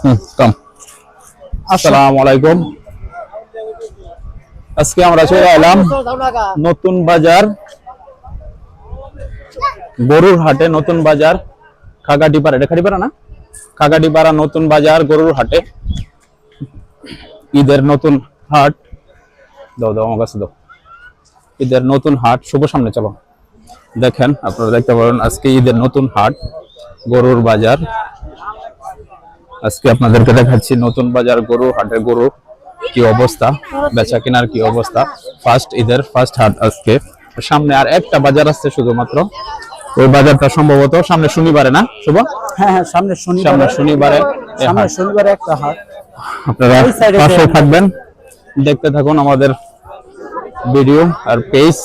হুম কম আসসালামু আলাইকুম আজকে আমরা চলে এলাম নতুন বাজার গরুর হাটে নতুন বাজার খাগাটিপাড়া। এটা খাটিপাড়া না? খাগাটিপাড়া নতুন বাজার গরুর হাটে। ঈদের নতুন হাট। দাও দাও আমার কাছে দাও। ঈদের নতুন হাট শুভ সামনে চলো। দেখেন আপনারা দেখতে পারেন আজকে ঈদের নতুন হাট গরুর বাজার। আজকে আপনাদেরকে দেখাচ্ছি নতুন বাজার গরু হাটের গরু কি অবস্থা বেচা কেনার কি অবস্থা। ফার্স্ট ঈদের ফার্স্ট হাট আজকে। সামনে আর একটা বাজার আসছে শুধুমাত্র। ওই বাজারটা সম্ভবত সামনে শনিবারে না শুভ? হ্যাঁ হ্যাঁ সামনে শনিবার। সামনে শনিবারে সামনে শনিবারে একটা হাট। আপনারা পাশে থাকবেন। দেখতে থাকুন আমাদের ভিডিও আর পেজ।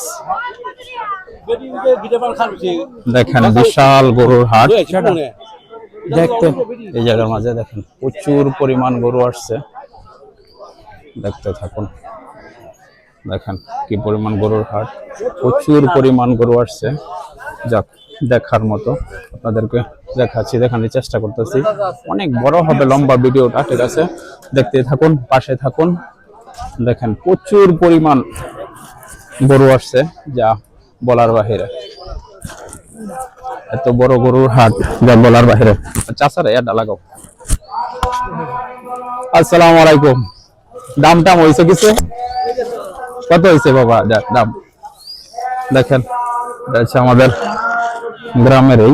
দেখেন বিশাল গরুর হাট। দেখতে। এই জায়গার মাঝে দেখেন, প্রচুর পরিমাণ গরু আসছে। দেখতে থাকুন। দেখেন কি পরিমাণ গরুর হাট। প্রচুর পরিমাণ গরু আসছে। যাক, দেখার মতো আপনাদেরকে দেখাচ্ছি, দেখানোর চেষ্টা করতেছি। অনেক বড় হবে লম্বা ভিডিওটা, ঠিক আছে? দেখতে থাকুন, পাশে থাকুন। দেখেন, প্রচুর পরিমাণ গরু আসছে, যা বলার বাহিরে। এত বড় গরুর হাট যা বলার বাহিরে চাষারে এটা লাগাও। আসসালামু আলাইকুম। দাম টাম হয়েছে কিছু কত হয়েছে বাবা? দাম। দেখেন এটা আমাদের গ্রামের এই।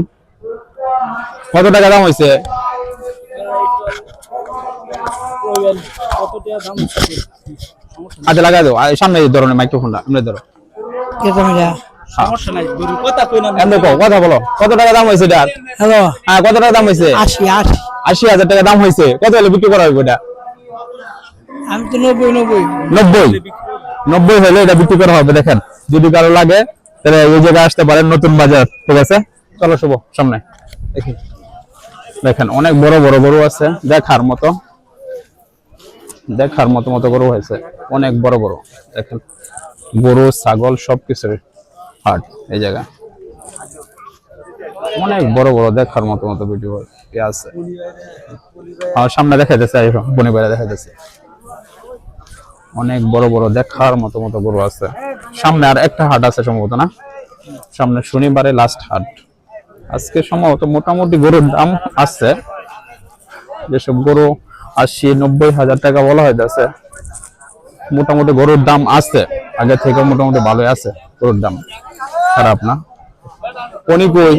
কত টাকা দাম হয়েছে? আচ্ছা লাগাই দাও। সামনে এই ধরনের মাইক্রোফোনটা এমনি ধরো। সমস্যা নাই গরু কথা কই না এমনি কও, কথা বলো। কত টাকা দাম হয়েছে এটা হ্যালো। হ্যাঁ কত টাকা দাম হাজার টাকা দাম হয়েছে। কত হলে বিক্রি করা হবে এটা? আমি তো নব্বই নব্বই। নব্বই? নব্বই হলে এটা বিক্রি করা হবে দেখেন। যদি কারও লাগে তাহলে এই জায়গায় আসতে পারেন নতুন বাজার ঠিক আছে? চলো শুভ সামনে। দেখি। দেখেন অনেক বড় বড় গরু আছে। দেখার মতো। দেখার মতো মতো গরু হয়েছে। অনেক বড় বড়। দেখেন গরু ছাগল সবকিছুর হাট এই জায়গা। অনেক বড় বড় দেখার মতো মতো ভিডিও আছে। আমার সামনে দেখা যাচ্ছে দেখাইতেছে বনিবারে দেখাইতেছে অনেক বড় বড় দেখার মতো মতো গরু আছে। সামনে আর একটা হাট আছে সম্ভবত, না? সামনে শনিবারে লাস্ট হাট। আজকে সম্ভবত মোটামুটি গরুর দাম আছে। যেসব গরু আশি, নব্বই হাজার টাকা বলা হইতেছে মোটামুটি গরুর দাম আছে। আগে থেকে মোটামুটি ভালোই আছে গরুর দাম। খারাপ না? কোনি কই?